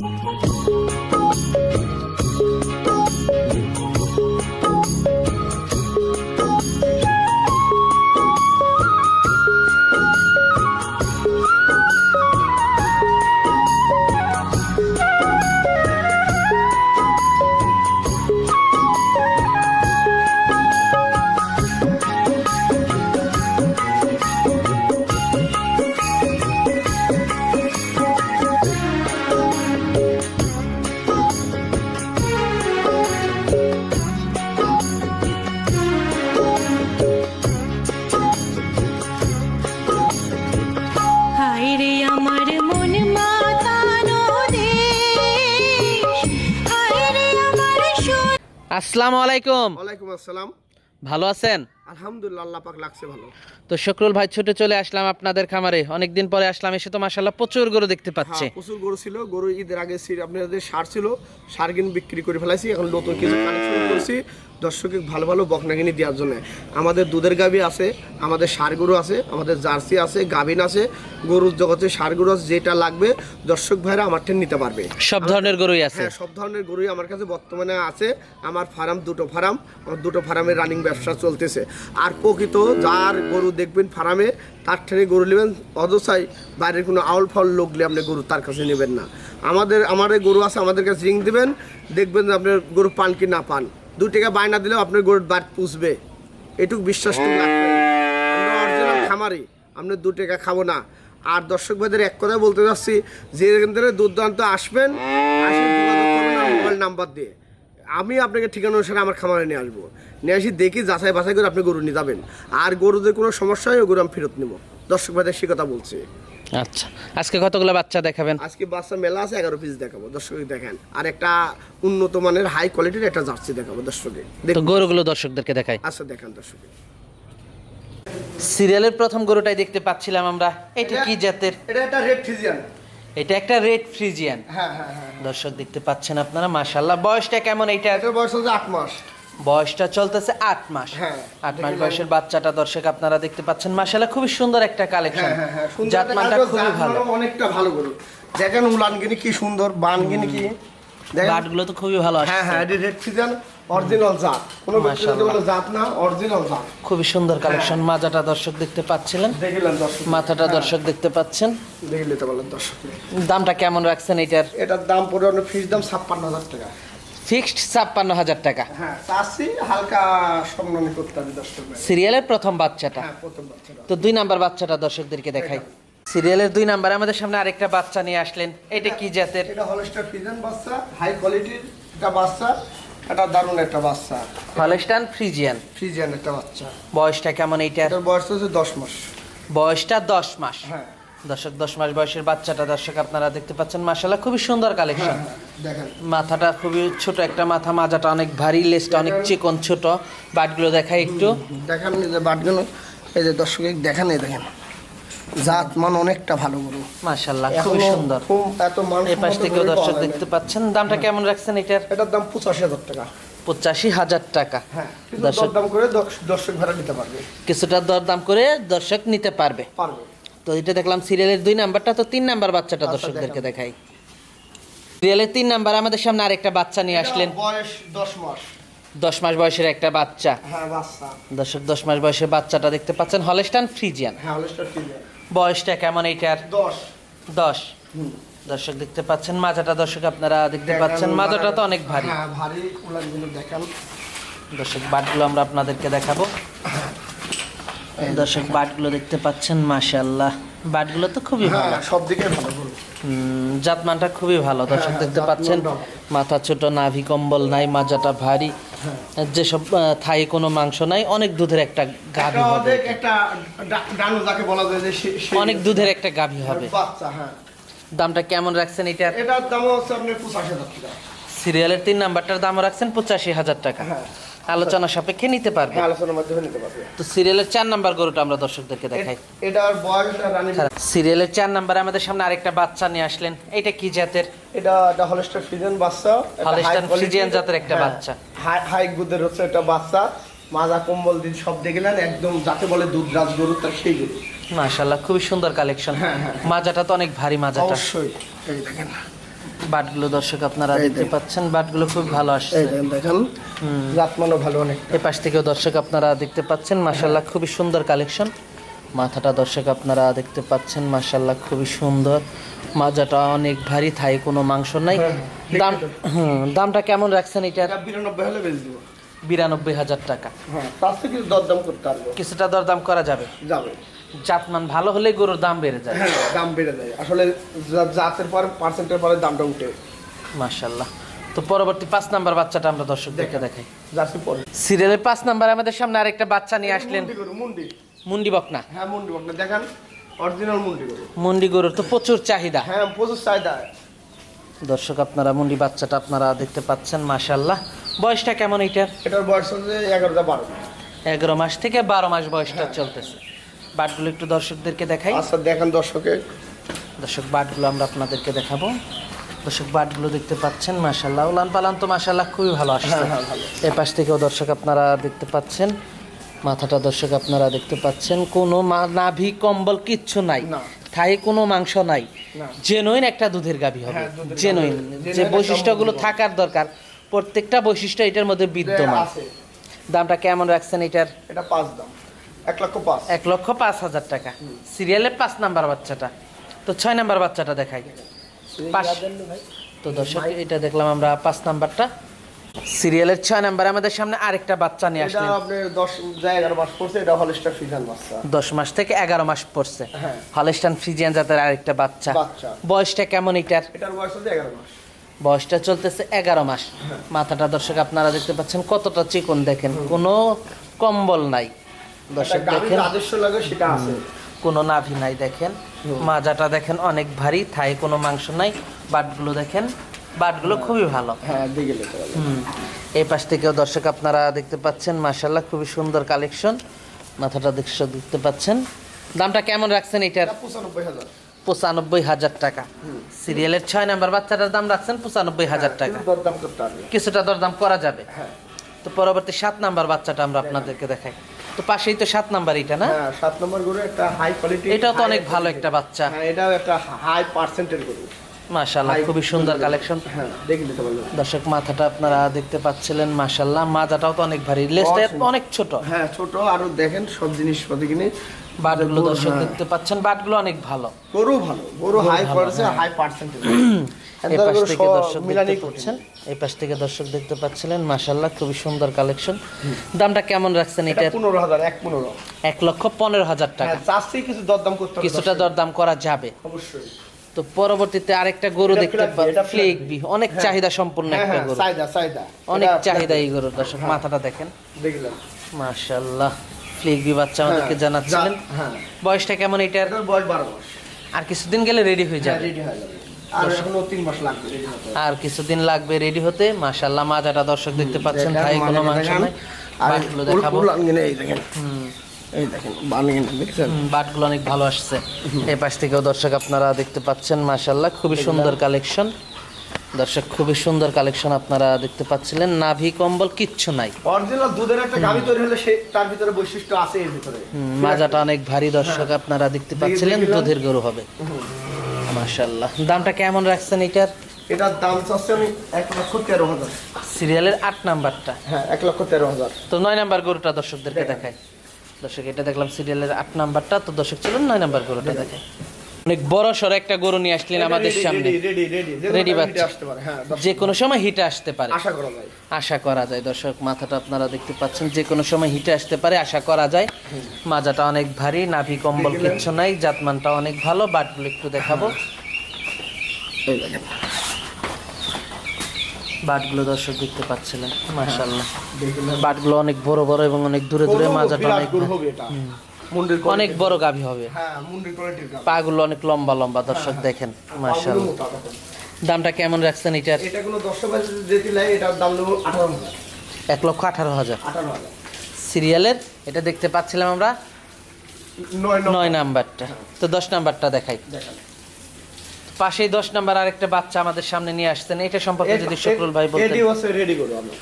হায় আসসালামু আলাইকুম। ওয়ালাইকুম আসসালাম। ভালো আছেন? আলহামদুলিল্লাহ আল্লাহ পাক লাগছে ভালো। তো শকরুল ভাই ছুটে চলে আসলাম আপনাদের খামারে। অনেকদিন পরে আসলাম এসে তো মাসাল্লাহ প্রচুর গরু দেখতে পাচ্ছে। হ্যাঁ, প্রচুর গরু ছিল। গরু ঈদের আগে আপনাদের সার ছিল সার কিনে বিক্রি করে ফেলাইছি এখন নতুন কিছু কালেকশন করছি। দর্শকে ভালো ভালো বকনা কিনে দেওয়ার জন্য। আমাদের দুধের গাভি আছে আমাদের সার গরু আছে আমাদের জার্সি আছে গাভিন আছে গরুর জগতে সার গরু আছে যেটা লাগবে দর্শক ভাইরা আমার থেকে নিতে পারবে। সব ধরনের গরুই আছে। হ্যাঁ সব ধরনের গরুই আমার কাছে বর্তমানে আছে। আমার ফার্ম দুটো ফার্ম আমার দুটো ফার্মের রানিং ব্যবসা চলতেছে। আর প্রকৃত যার গরু দেখবেন ফার্মে, তার থেকে গরু নেবেন অদশায় বাইরের কোনো আউল ফাউল লোকলে আপনি গরু তার কাছে নেবেন না। আমাদের, আমার গরু আছে, আমাদের কাছে রিং দিবেন, দেখবেন যে আপনার গরু পান কি না পান। দু টাকা বায়না দিলেও আপনার গরুর বাট পুষবে। এটুকু আমরা অরিজিনাল খামারি আপনি দু টাকা খাব না। আর দর্শক ভাইদের এক কথা বলতে চাচ্ছি যে থেকে দুর্দান্ত আসবেন আসে যোগাযোগ করবেন আমার মোবাইল নাম্বার দিয়ে। আমি আপনাকে ঠিকানা অনুসারে আমার খামারে নিয়ে আসব। নিয়ে আসি দেখি যাচাই বাছাই করে আপনি গরু নিয়ে যাবেন। আর গরুদের কোনো সমস্যা হয় গরু আমি ফেরত নেব। দর্শক ভাইদের সে কথা বলছি। আচ্ছা আজকে কতগুলো বাচ্চা দেখাবেন? আজকে বাচ্চা মেলা আছে এগারো পিস দেখাবো। দর্শক দেখেন আর একটা উন্নত মানের হাই কোয়ালিটির একটা জার্সি দেখাবো দর্শকে তো গরুগুলো দর্শকদেরকে দেখাই। আচ্ছা দেখান দর্শকে সিরিয়ালের প্রথম গরুটাই দেখতে পাচ্ছিলাম আমরা। এটা কি জাতের? এটা একটা রেড ফিজিয়ান এটা একটা রেড ফ্রিজিয়ান হ্যাঁ হ্যাঁ হ্যাঁ দর্শক দেখতে পাচ্ছেন আপনারা মাশাল্লাহ বয়সটা কেমন এইটা এটার বয়স হচ্ছে আট মাস। বয়সটা চলতেছে আট মাস। হ্যাঁ। আট মাস বয়সের বাচ্চাটা দর্শক আপনারা দেখতে পাচ্ছেন। মাশাল্লাহ খুবই সুন্দর একটা কালেকশন হ্যাঁ হ্যাঁ হ্যাঁ জাতমানটা খুবই ভালো। অনেকটা ভালো গরু। দেখেন উলান গিনি কি সুন্দর বান গিনি কি দেখেন। বাটগুলো তো খুবই ভালো হ্যাঁ হ্যাঁ এটি রেড ফিজান অরিজিনাল জাত। কোনো জাত না অরিজিনাল জাত। খুবই সুন্দর কালেকশন মাজাটা দর্শক দেখতে পাচ্ছিলেন। দেখিলেন দর্শক। মাথাটা হ্যাঁ, দর্শক দেখতে পাচ্ছেন। দেখলে তো বলেন দর্শক। দামটা কেমন রাখছেন এটার? এটার দাম পড়ে ফিস দাম ছাপ্পান্ন হাজার টাকা। ফিক্সড ছাপ্পান্ন হাজার টাকা। হ্যাঁ চাষি হালকা সম্মানী করতে হবে দর্শক সিরিয়ালের প্রথম বাচ্চাটা। হ্যাঁ প্রথম বাচ্চাটা। তো দুই নাম্বার বাচ্চাটা দর্শকদেরকে দেখাই। সিরিয়ালের দুই নাম্বার। আমাদের সামনে আরেকটা বাচ্চা নিয়ে আসলেন। এটা কি জাতের? এটা হলস্টার বাচ্চা হাই কোয়ালিটির একটা বাচ্চা। এটা দারুণ একটা বাচ্চা। Holstein Friesian. ফ্রিজিয়ান একটা বাচ্চা। বয়সটা কেমন এইটার? এটার বয়স হচ্ছে দশ মাস। বয়সটা দশ মাস। হ্যাঁ। দর্শক দশ মাস বয়সের বাচ্চাটা দর্শক আপনারা দেখতে পাচ্ছেন। মাসাল্লাহ খুবই সুন্দর কালেকশন হ্যাঁ দেখেন। মাথাটা খুবই ছোট একটা মাথা মাজাটা অনেক ভারী লেজটা অনেক চিকন ছোট। বাটগুলো দেখাই একটু। দেখেন বাটগুলো। এই যে দর্শক দেখেন এই দেখেন। জাত মান অনেকটা ভালো গরু। মাশাল্লাহ খুবই সুন্দর। খুব এত মান এই পাশ থেকেও দর্শক দেখতে পাচ্ছেন। দামটা কেমন রাখছেন এটার? এটার দাম পঁচাশি হাজার টাকা। পঁচাশি হাজার টাকা। হ্যাঁ দর্শক দাম করে দর্শক ভাড়া নিতে পারবে। কিছুটা দরদাম করে দর্শক নিতে পারবে। পারবে। তো এটা দেখলাম সিরিয়ালের দুই নাম্বারটা তো তিন নাম্বার বাচ্চাটা আচ্ছা, দর্শকদেরকে। দেখাই। সিরিয়ালের তিন নাম্বার আমাদের সামনে আরেকটা বাচ্চা নিয়ে আসলেন। বয়স দশ মাস। দশ মাস বয়সের একটা বাচ্চা। হ্যাঁ বাচ্চা। দর্শক দশ মাস বয়সের বাচ্চাটা দেখতে পাচ্ছেন। Holstein Friesian. হ্যাঁ হলস্টার ফিজিয়ান বয়সটা কেমন এইটার? দশ। দশ। দর্শক দেখতে পাচ্ছেন মাজাটা দর্শক আপনারা দেখতে পাচ্ছেন মাজাটা। তো অনেক ভারী। হ্যাঁ ভারী দেখেন। দর্শক বাটগুলো আমরা আপনাদেরকে দেখাবো। দর্শক বাটগুলো দেখতে পাচ্ছেন মাশাল্লাহ বাটগুলো তো খুবই হ্যাঁ ভালো। সব দিকে ভালো জাতমানটা খুবই ভালো। দর্শক হ্যাঁ, দেখতে পাচ্ছেন মাথা ছোট নাভি কম্বল নাই মাজাটা ভারী। হ্যাঁ। যেসব থাই কোনো মাংস নাই অনেক দুধের একটা গাভী হবে। অনেক একটা ডানো যাকে বলা যায় যে অনেক দুধের একটা গাভী হবে। বাচ্চা হ্যাঁ। দামটা কেমন রাখছেন এটা? এটার দাম হচ্ছে আপনার পঁচাশি হাজার টাকা। সিরিয়ালের তিন নাম্বারটার দাম রাখছেন পঁচাশি হাজার টাকা। হ্যাঁ। আলোচনা সাপেক্ষে নিতে পারবে। হ্যাঁ আলোচনার মাধ্যমে নিতে পারবে। তো সিরিয়ালের চার নাম্বার গরুটা আমরা দর্শকদেরকে দেখাই। এ- এটার বয়স আর রানী সিরিয়ালের চার নাম্বারে আমাদের সামনে আরেকটা বাচ্চা নিয়ে আসলেন। এটা কি জাতের? এটা এটা হলস্টার ফ্রিজিয়ান বাচ্চা এটা হলস্টাইন ফ্রিজিয়ান জাতের একটা হ্যাঁ, বাচ্চা। হাই গুদের হচ্ছে একটা বাচ্চা। মাজা কম্বল দিন সব দেখলেন একদম যাকে বলে দুধ রাজ গরু তার সেই গরু। মাশাল্লাহ খুবই সুন্দর কালেকশন হ্যাঁ। মাজাটা তো অনেক ভারী মাজাটা। অবশ্যই এই দেখেন। বাটগুলো দর্শক আপনারা দেখতে পাচ্ছেন বাটগুলো খুব ভালো আসছে। এই দেখেন জাতমানও ভালো অনেক। এ পাশ থেকেও দর্শক আপনারা দেখতে পাচ্ছেন মাশাল্লাহ খুবই সুন্দর কালেকশন। মাথাটা দর্শক আপনারা দেখতে পাচ্ছেন মাশাল্লাহ খুবই সুন্দর। মাজাটা অনেক ভারী থাই কোনো মাংস নাই। হ্যাঁ, দাম হুম, দামটা কেমন রাখছেন এটা বিরানব্বই হলে দিব বিরানব্বই হাজার টাকা। হ্যাঁ তার থেকে দরদাম করতে পারব। কিছুটা দরদাম করা যাবে। যাবে। জাতমান ভালো হলে গরুর দাম বেড়ে যায়। হ্যাঁ দাম বেড়ে যায়। আসলে জাতের পর পার্সেন্টের পরে দামটা উঠে। মাশাল্লাহ তো পরবর্তী পাঁচ নাম্বার বাচ্চাটা আমরা দর্শকদেরকে দেখাই। জার্সি পরে। সিরিয়ালের পাঁচ নাম্বার আমাদের সামনে আরেকটা বাচ্চা নিয়ে আসলেন। মুন্ডি মুন্ডি। বকনা। হ্যাঁ মুন্ডি আপনি দেখান অরিজিনাল মুন্ডি গরু। মুন্ডি গরুর তো প্রচুর চাহিদা। হ্যাঁ প্রচুর চাহিদা। দর্শক আপনারা মুন্ডি বাচ্চাটা আপনারা দেখতে পাচ্ছেন মাশাল্লাহ বয়সটা কেমন এইটার এটার বয়স হচ্ছে এগারোটা বারো। এগারো মাস থেকে বারো মাস বয়সটা চলতেছে। বাটগুলো একটু দর্শকদেরকে দেখাই। আচ্ছা দেখেন দর্শকে। দর্শক বাটগুলো আমরা আপনাদেরকে দেখাবো। দর্শক বাটগুলো দেখতে পাচ্ছেন মাশাল্লাহ উলান পালান তো মাশাল্লাহ খুবই ভালো আসছে। হ্যাঁ, হ্যাঁ, এ পাশ থেকেও দর্শক আপনারা দেখতে পাচ্ছেন মাথাটা দর্শক আপনারা দেখতে পাচ্ছেন। কোনো মা- নাভি কম্বল কিচ্ছু নাই। থাই কোনো মাংস নাই। জেনুইন একটা দুধের গাভী হবে। হ্যাঁ, জেনুইন। যে বৈশিষ্ট্যগুলো থাকার দরকার প্রত্যেকটা বৈশিষ্ট্য এটার মধ্যে বিদ্যমান। দামটা কেমন রাখছেন এটার? এটা পাঁচ দাম। এক লক্ষ পাঁচ। এক লক্ষ পাঁচ হাজার টাকা। সিরিয়ালের পাঁচ নাম্বার বাচ্চাটা। তো ছয় নাম্বার বাচ্চাটা দেখাই। তো দর্শক এটা দেখলাম আমরা পাঁচ নাম্বারটা। সিরিয়ালের ছয় নাম্বার আমাদের সামনে আরেকটা বাচ্চা নিয়ে এটা আসলেন। আপনি দশ যা এগারো মাস পড়ছে এটা বাচ্চা। মাস থেকে এগারো মাস পড়ছে। হ্যাঁ। হলেস্টান ফ্রিজিয়ান জাতের আরেকটা বাচ্চা। বয়সটা কেমন এটার? এটার বয়স হচ্ছে এগারো মাস। বয়সটা চলতেছে এগারো মাস। হ্যাঁ। মাথাটা দর্শক আপনারা দেখতে পাচ্ছেন কতটা চিকন দেখেন। কোনো কম্বল নাই। দর্শক দেখেন। আদর্শ লাগে সেটা আছে। কোনো নাভি নাই দেখেন। মাজাটা দেখেন অনেক ভারী থাই কোনো মাংস নাই। বাটগুলো দেখেন বাটগুলো খুবই ভালো। হ্যাঁ এই পাশ থেকেও দর্শক আপনারা দেখতে পাচ্ছেন মাশাল্লাহ খুবই সুন্দর কালেকশন। মাথাটা দর্শক দেখতে পাচ্ছেন। দামটা কেমন রাখছেন এটার? পঁচানব্বই হাজার। পঁচানব্বই হাজার টাকা। সিরিয়ালের ছয় নাম্বার বাচ্চাটার দাম রাখছেন পঁচানব্বই হাজার টাকা। কিছুটা দরদাম করা যাবে। হ্যাঁ। তো পরবর্তী সাত নাম্বার বাচ্চাটা আমরা আপনাদেরকে দেখাই। তো পাশেই তো সাত নাম্বার এটা না? হ্যাঁ সাত নম্বর গরু একটা হাই কোয়ালিটি এটাও তো অনেক ভালো একটা বাচ্চা। হ্যাঁ এটাও একটা হাই পার্সেন্টের গরু। মাশাল্লাহ খুবই সুন্দর কালেকশন হ্যাঁ দেখে নিতে পারবেন। দর্শক মাথাটা আপনারা দেখতে পাচ্ছিলেন মাশাল্লাহ মাজাটাও তো অনেক ভারী। লেজটা। অনেক ছোট। হ্যাঁ ছোট আরও দেখেন সব জিনিস কিনে বাটগুলো দর্শক। দেখতে পাচ্ছেন বাটগুলো অনেক ভালো। গরু ভালো গরু হাই হ্যাঁ। হাই পার্সেন্টেজ এই পাশ থেকে দর্শক দেখতে পাচ্ছেন। এই পাশ থেকে দর্শক দেখতে পাচ্ছিলেন মাশাল্লাহ খুবই সুন্দর কালেকশন দামটা কেমন রাখছেন এটা পনেরো হাজার এক পনেরো। এক লক্ষ পনেরো হাজার টাকা। হ্যাঁ চাষি কিছু দরদাম করতে কিছুটা দরদাম করা যাবে। অবশ্যই। তো পরবর্তীতে আরেকটা গরু দেখতে। অনেক হ্যাঁ। চাহিদা সম্পূর্ণ হ্যাঁ একটা গরু। অনেক চাহিদা এই গরুর দর্শক মাথাটা দেখেন। দেখলাম। মাশাল্লাহ ফ্লেকবি বাচ্চা আমাদেরকে জানাচ্ছিলেন। বয়সটা কেমন এটার? এটার বয়স বারো আর কিছুদিন গেলে রেডি হয়ে হ্যাঁ যাবে। রেডি হয়ে যাবে। আর কিছুদিন লাগবে রেডি হতে। মাশাল্লাহ মাজাটা দর্শক দেখতে পাচ্ছেন ভাই কোনো মাংস নাই। বাটগুলো দেখাবো। এই দেখেন। অনেক ভালো আসছে। এই পাশ থেকেও দর্শক আপনারা দেখতে পাচ্ছেন মাশাল্লাহ খুবই সুন্দর কালেকশন। দর্শক খুবই সুন্দর কালেকশন আপনারা দেখতে পাচ্ছিলেন। নাভি কম্বল কিচ্ছু নাই। অরিজিনাল দুধের একটা গাভি তৈরি হলে সে তার ভিতরে বৈশিষ্ট্য আছে এর ভিতরে। মাজাটা অনেক ভারী দর্শক আপনারা দেখতে পাচ্ছিলেন। দুধের গরু হবে। মাশাল্লাহ দামটা কেমন রাখছেন এটার? এটার দাম চাচ্ছে আমি এক লক্ষ তেরো হাজার। সিরিয়ালের আট নাম্বারটা? হ্যাঁ এক লক্ষ তেরো হাজার। তো নয় নাম্বার গরুটা দর্শকদেরকে দেখায় দর্শক এটা দেখলাম সিরিয়ালের আট নাম্বারটা তো দর্শক ছিল নয় নাম্বার গরুটা দেখায় অনেক বড় সড়ো একটা গরু নিয়ে আসলেন আমাদের সামনে। রেডি বাচ্চা। হ্যাঁ যে কোনো সময় হিটে আসতে পারে। আশা করা যায়। আশা করা যায় দর্শক মাথাটা আপনারা দেখতে পাচ্ছেন যে কোনো সময় হিটে আসতে পারে আশা করা যায়। মাজাটা অনেক ভারী নাভি কম্বল? কিচ্ছু নাই জাতমানটা অনেক ভালো বাটগুলো একটু দেখাবো। দেখেন। বাটগুলো দর্শক দেখতে পাচ্ছিলেন মাশাল্লাহ দেখলেন। বাটগুলো অনেক বড় বড় এবং অনেক দূরে দূরে মাজাটা অনেক মুন্ডির অনেক বড় গাভী হবে। হ্যাঁ মুন্ডির কোয়ালিটির গাভি। পাগুলো অনেক লম্বা লম্বা দর্শক দেখেন পাগুলো মোটা দেখেন। দামটা কেমন রাখছেন এটার? এটা কোনো দশ টাকা যেতে লাগে এটার দাম নেব আঠারো এক লক্ষ আঠারো হাজার। সিরিয়ালের এটা দেখতে পাচ্ছিলাম আমরা নয় নয় নয় নাম্বারটা। তো দশ নাম্বারটা দেখাই। পাশেই দশ নাম্বার আরেকটা বাচ্চা আমাদের সামনে নিয়ে আসছেন। এটা সম্পর্কে যদি শুক্রুল ভাই বলতেন। রেডি করো আমি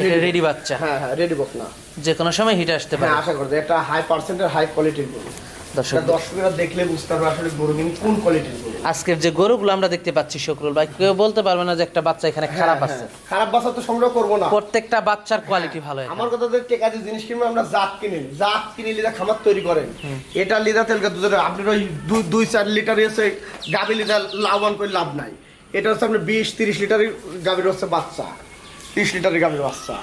এটা রেডি বাচ্চা। হ্যাঁ হ্যাঁ রেডি বক না। যে কোনো সময় হিটে আসতে পারে। হ্যাঁ আশা করতে একটা হাই পার্সেন্টের হাই কোয়ালিটির গরু। দর্শক দর্শকরা দেখলে বুঝতে পারবে আসলে গরু কোন কোয়ালিটির গরু। আজকের যে গরুগুলো আমরা দেখতে পাচ্ছি শকরুল ভাই কেউ বলতে পারবে না যে একটা বাচ্চা এখানে খারাপ আছে। হ্যাঁ, খারাপ বাচ্চা তো সংগ্রহ করব না। প্রত্যেকটা বাচ্চার কোয়ালিটি ভালো আমার কথা যে টেকা যে জিনিস কিনবো আমরা জাত কিনি। জাত কিনে লিদা খামার তৈরি করেন। এটা লিদা তেলকা দুধের আপনার ওই দুই চার লিটার এসে গাভি লিদা লাভবান করে লাভ নাই। এটা হচ্ছে আপনার বিশ তিরিশ লিটারের গাভীর হচ্ছে বাচ্চা। তিরিশ লিটারের গাভীর বাচ্চা।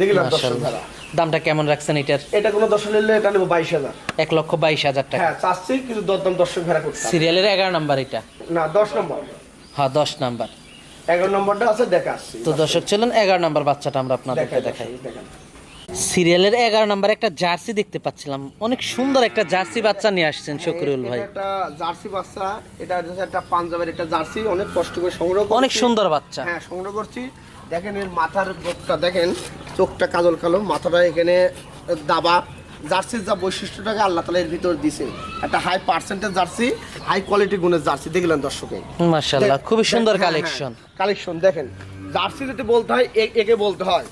দেখলাম দর্শক ধারা দামটা কেমন রাখছেন এটার? এটা কোনো দর্শক নিলে এটা নেব বাইশ হাজার। এক লক্ষ বাইশ হাজার টাকা। হ্যাঁ চাচ্ছি কিন্তু দরদাম দর্শক ভেড়া করতে হবে। সিরিয়ালের এগারো নাম্বার এটা? না দশ নম্বর। হ্যাঁ দশ নাম্বার। এগারো নম্বরটা আছে তো দর্শক চলুন এগারো নাম্বার বাচ্চাটা আমরা আপনাদেরকে দেখাই সিরিয়ালের এগারো নাম্বার একটা জার্সি দেখতে পাচ্ছিলাম। অনেক সুন্দর একটা জার্সি বাচ্চা নিয়ে আসছেন শকরুল ভাই। এটা একটা জার্সি বাচ্চা। এটা হচ্ছে একটা পাঞ্জাবের একটা জার্সি। অনেক কষ্ট করে সংগ্রহ করছি। অনেক সুন্দর বাচ্চা। হ্যাঁ সংগ্রহ করছি। দেখেন এর মাথার গোটটা দেখেন চোখটা কাজল কালো মাথাটা এখানে দাবা জার্সির যা বৈশিষ্ট্যটাকে আল্লাহ তালা এর ভিতর দিছে। একটা high percentage Jersey high quality গুণের জার্সি দেখলেন দর্শকে? মাশাল্লাহ খুবই সুন্দর কালেকশন কালেকশন দেখেন। জার্সি যদি বলতে হয় একে বলতে হয়।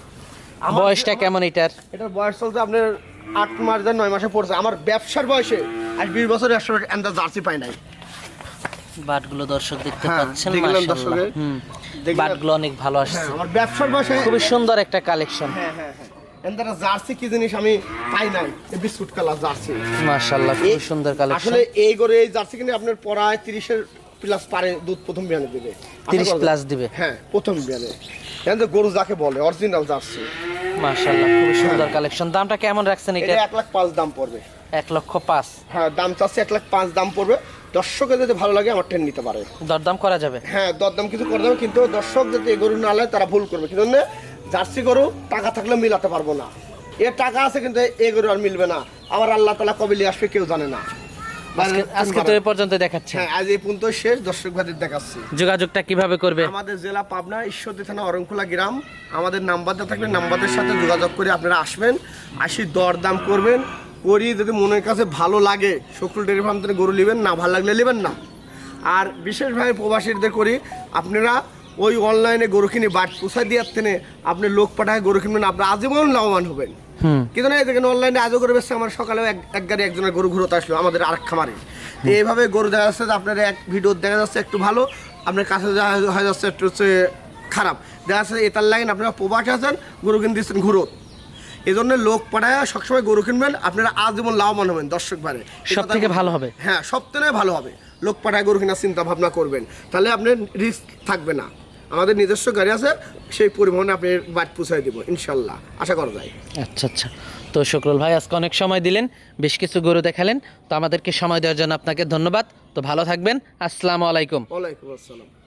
বয়সটা কেমন এটার? এটার বয়স চলছে আপনার আট মাস নয় মাসে পড়ছে। আমার ব্যবসার বয়সে আজ বিশ বছর একশো একটা জার্সি পাই নাই। বাটগুলো দর্শক দেখতে হ্যাঁ, পাচ্ছেন মাশাআল্লাহ। হুম বাটগুলো অনেক ভালো হ্যাঁ আসছে আমার ব্যবসার খুবই সুন্দর একটা কালেকশন। হ্যাঁ হ্যাঁ হ্যাঁ। এন্দার জার্সি কি জিনিস আমি পাই নাই বিস্কুট কালার জার্সি। মাশাআল্লাহ খুবই সুন্দর কালেকশন। আসলে এই করে এই জার্সি কিনে আপনার পড়ায় তিরিশের প্লাস পারে দুধ প্রথম বিয়ানে দেবে। 30 আশা করা plus যায়। দিবে। হ্যাঁ প্রথম বিয়ানে। এখানে গরু যাকে বলে অরিজিনাল জার্সি। মাশাআল্লাহ খুবই সুন্দর কালেকশন। দামটা কেমন রাখছেন এটা? এটা এক লাখ পাঁচ দাম পড়বে। এক লক্ষ পাঁচ। হ্যাঁ দাম চাচ্ছে এক লাখ পাঁচ দাম পড়বে। দর্শকের যদি ভালো লাগে আমার ট্রেন নিতে পারে। দরদাম করা যাবে? হ্যাঁ দরদাম কিছু করে দেবে কিন্তু দর্শক যদি এই গরু না নেয় তারা ভুল করবে। কিন্তু জার্সি গরু টাকা থাকলে মিলাতে পারব না। এর টাকা আছে কিন্তু এই গরু আর মিলবে না। আবার আল্লাহ তালা কবে নিয়ে আসবে কেউ জানে না। আজকে আজকে তো এই পর্যন্ত দেখাচ্ছে। হ্যাঁ আজ এই পর্যন্ত শেষ দর্শক ভাইদের দেখাচ্ছি। যোগাযোগটা কীভাবে করবে? আমাদের জেলা পাবনা ঈশ্বরদী থানা অরংখোলা গ্রাম। আমাদের নাম্বারটা থাকবে নাম্বারের সাথে যোগাযোগ করে আপনারা আসবেন। আসি দরদাম করবেন। করি যদি মনের কাছে ভালো লাগে শকুল ডেরি ফার্ম থেকে গরু নেবেন না ভালো লাগলে নেবেন না। আর বিশেষভাবে প্রবাসীদের করি আপনারা ওই অনলাইনে গরু কিনে বাট পোষায় দিয়ে তেনে আপনি লোক পাঠায় গরু কিনবেন আপনি আজীবন লাভবান হবেন। কিন্তু না দেখেন অনলাইনে আজও করে বেসছে আমার সকালেও এক এক গাড়ি একজনের গরু ঘুরতে আসলো আমাদের আরেক খামারে। তো এইভাবে গরু দেখা যাচ্ছে যে আপনার এক ভিডিও দেখা যাচ্ছে একটু ভালো আপনার কাছে হয়ে যাচ্ছে একটু হচ্ছে খারাপ। দেখা যাচ্ছে এটার লাইন আপনারা প্রবাসে আছেন গরু কিনে দিচ্ছেন ঘুরো এই জন্য লোক পাঠায় সবসময় গরু কিনবেন। আপনারা আজীবন লাভবান হবেন দর্শক বারে সব থেকে ভালো হবে। হ্যাঁ সব থেকে ভালো হবে। লোক পাঠায় গরু কেনার চিন্তা ভাবনা করবেন। তাহলে আপনার রিস্ক থাকবে না। আমাদের নিজস্ব গাড়ি আছে সেই পরিবহনে আপনি বাট পৌঁছায় দেবো ইনশাল্লাহ। আশা করা যায়। আচ্ছা আচ্ছা। তো শকরুল ভাই আজকে অনেক সময় দিলেন বেশ কিছু গরু দেখালেন। তো আমাদেরকে সময় দেওয়ার জন্য আপনাকে ধন্যবাদ। তো ভালো থাকবেন। আসসালামু আলাইকুম। ওয়ালাইকুম আসসালাম।